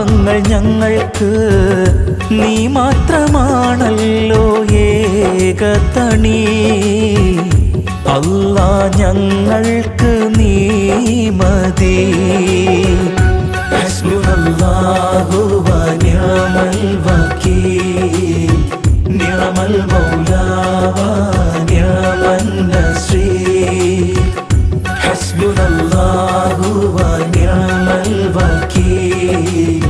പാപങ്ങൾ ഞങ്ങൾക്ക് നീ മാത്രമാണല്ലോ ഏകതണി. അല്ല ഞങ്ങൾക്ക് നീ മതി. ശ്രീ ഹസ്ബുനല്ലാഹു വ നിയമൽ വക്കീൽ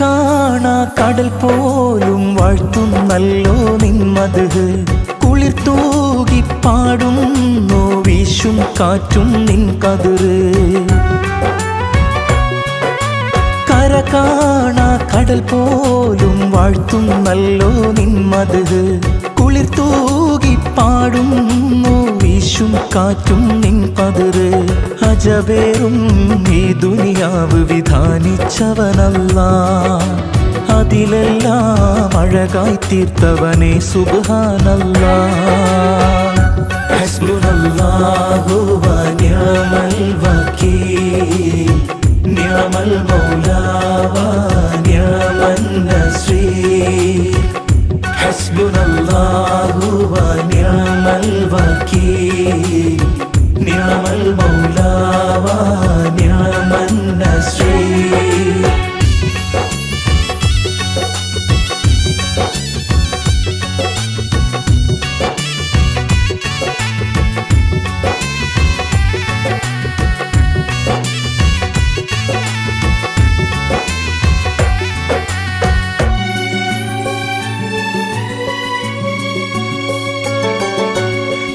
കാണാ കടൽ പോലും വാഴ്ത്തുന്നല്ലോ നിന്മത്. കുളിർ തൂകി പാടുന്നു വീശും കാറ്റും നിൻ കതിര് കര കാണാ കടൽ പോലും വാഴ്ത്തുന്നല്ലോ നിന്മത്. കുളിർ തൂകി പാടുന്നു വീശും കാറ്റും നിൻ പതിര് അജവേറും ഈ ദുനിയാവ് വിധാനിച്ചവനല്ല. അതിലെല്ലാം അഴകായി തീർത്തവനെ സുഖാനല്ല ഹസ്ബുനല്ലാഹു വനിഅമൽ വകീൽ നിഅമൽ മൗലാ നിയമൽ മൗല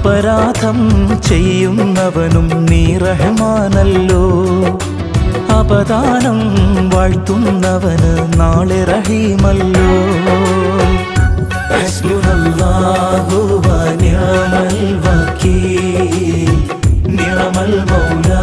അപരാധം ചെയ്യുന്നവനും നീ റഹ്മാനല്ലോ. അപദാനം വാഴ്ത്തുന്നവന് നാളെ റഹീമല്ലോ. ഹസ്ബുനല്ലാഹു വനിഅമൽ വകീൽ നിഅമൽ മൗലാ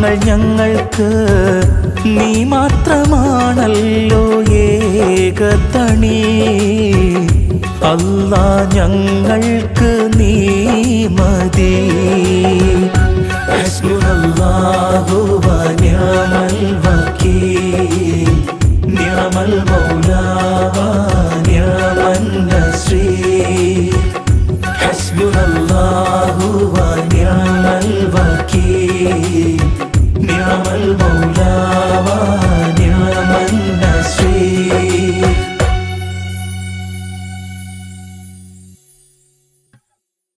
ഞങ്ങൾ ഞങ്ങൾക്ക് നീ മാത്രമാണല്ലോ ഏകത്തണി അല്ല ഞങ്ങൾക്ക് നീ മതി. അസ്മുനല്ലാഹു വനിയമൽ വക്കീൽ. നിയമൽ മൗലാവാ.